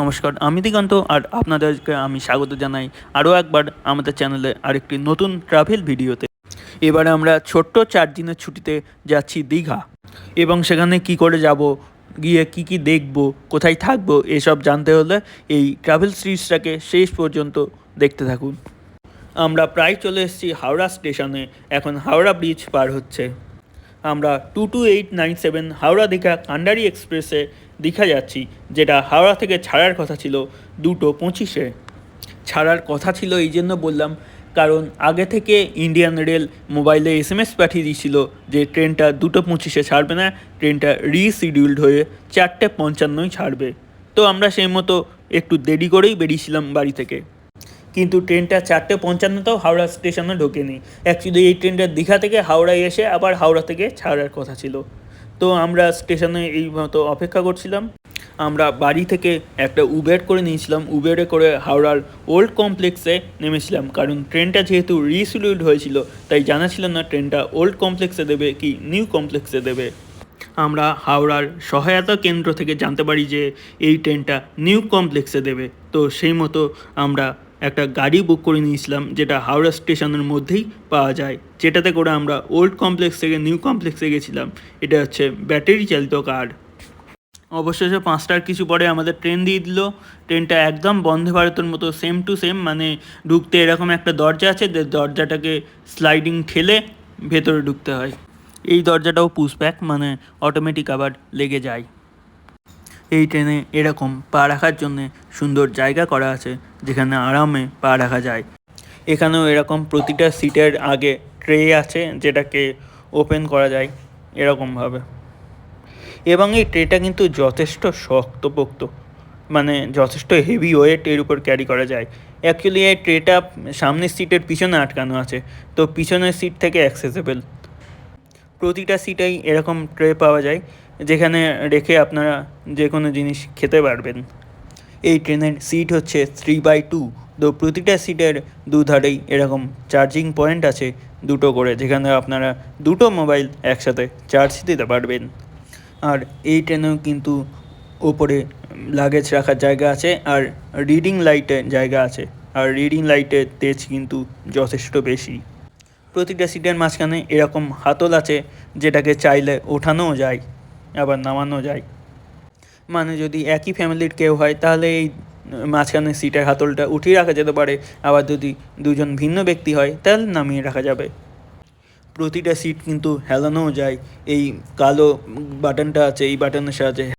নমস্কার, আমি দিগন্ত আর আপনাদেরকে আমি স্বাগত জানাই আরও একবার আমাদের চ্যানেলে আরেকটি নতুন ট্রাভেল ভিডিওতে। এবারে আমরা ছোট্ট চার দিনের ছুটিতে যাচ্ছি দীঘা এবং সেখানে কি করে যাব, গিয়ে কি কি দেখব, কোথায় থাকব, এসব জানতে হলে এই ট্রাভেল সিরিজটাকে শেষ পর্যন্ত দেখতে থাকুন। আমরা প্রায় চলে এসেছি হাওড়া স্টেশনে, এখন হাওড়া ব্রিজ পার হচ্ছে। আমরা two two eight nine seven Howrah Digha Kandari এক্সপ্রেসে দীঘা যাচ্ছি, যেটা হাওড়া থেকে ছাড়ার কথা ছিল দুটো পঁচিশে। ছাড়ার কথা ছিল এই জন্য বললাম, কারণ আগে থেকে ইন্ডিয়ান রেল মোবাইলে এস এম এস পাঠিয়ে দিয়েছিল যে ট্রেনটা দুটো পঁচিশে ছাড়বে না, ট্রেনটা রিশিডিউল্ড হয়ে চারটে পঞ্চান্নই ছাড়বে। তো আমরা সেই মতো একটু দেরি করেই বেরিয়েছিলাম বাড়ি থেকে। কিন্তু ট্রেনটা চারটে পঞ্চান্নতেও হাওড়া স্টেশনে ঢোকেনি। অ্যাকচুয়ালি এই ট্রেনটা দীঘা থেকে হাওড়ায় এসে আবার হাওড়া থেকে ছাড়ার কথা ছিল। তো আমরা স্টেশনে এই মতো অপেক্ষা করছিলাম। আমরা বাড়ি থেকে একটা উবের করে নিয়েছিলাম। উবেরে করে হাওড়ার ওল্ড কমপ্লেক্সে নেমেছিলাম। কারণ ট্রেনটা যেহেতু রিসিডিউল্ড হয়েছিল, তাই জানা ছিল না ট্রেনটা ওল্ড কমপ্লেক্সে দেবে কি নিউ কমপ্লেক্সে দেবে। আমরা হাওড়ার সহায়তা কেন্দ্র থেকে জানতে পারি যে এই ট্রেনটা নিউ কমপ্লেক্সে দেবে। তো সেই মতো আমরা একটা গাড়ি বুক করে নিয়েছিলাম, যেটা হাওড়া স্টেশনের মধ্যেই পাওয়া যায়। যেটাতে করে আমরা ওল্ড কমপ্লেক্স থেকে নিউ কমপ্লেক্সে গেছিলাম। এটা হচ্ছে ব্যাটারি চালিত কার অবশেষে পাঁচটার কিছু পরে আমাদের ট্রেন দিয়ে দিল। ট্রেনটা একদম বন্ধে ভারতের মতো সেম টু সেম মানে ঢুকতে এরকম একটা দরজা আছে, যে দরজাটাকে স্লাইডিং ঠেলে ভেতরে ঢুকতে হয়। এই দরজাটাও পুশব্যাক মানে অটোমেটিক আবার লেগে যায়। এই ট্রেনে এরকম পা রাখার জন্যে সুন্দর জায়গা করা আছে, যেখানে আরামে পা রাখা যায়। এখানেও এরকম প্রতিটা সিটের আগে ট্রে আছে, যেটাকে ওপেন করা যায় এরকমভাবে। এবং এই ট্রেটা কিন্তু যথেষ্ট শক্তপোক্ত মানে যথেষ্ট হেভি ওয়েট এর উপর ক্যারি করা যায়। অ্যাকচুয়ালি এই ট্রেটা সামনের সিটের পিছনে আটকানো আছে, তো পিছনের সিট থেকে অ্যাক্সেসেবল প্রতিটা সিটেই এরকম ট্রে পাওয়া যায়, যেখানে রেখে আপনারা যে কোনো জিনিস খেতে পারবেন। এই ট্রেনের সিট হচ্ছে থ্রি বাই টু তো প্রতিটা সিটের দুধারেই এরকম চার্জিং পয়েন্ট আছে দুটো করে, যেখানে আপনারা দুটো মোবাইল একসাথে চার্জ দিতে পারবেন। আর এই ট্রেনেও কিন্তু ওপরে লাগেজ রাখার জায়গা আছে, আর রিডিং লাইটের জায়গা আছে। আর রিডিং লাইটের তেজ কিন্তু যথেষ্ট বেশি। প্রতিটা সিটের মাঝখানে এরকম হাতল আছে যেটাকে চাইলে ওঠানোও যায়, আবার নামানো যায়। মানে যদি একই ফ্যামিলির কেউ হয়, তাহলে এই মাঝখানে সিটের হাতলটা উঠিয়ে রাখা যেতে পারে। আবার যদি দুজন ভিন্ন ব্যক্তি হয়, তাহলে নামিয়ে রাখা যাবে। প্রতিটা সিট কিন্তু হেলানোও যায়। এই কালো বাটনটা আছে, এই বাটনের সাহায্যে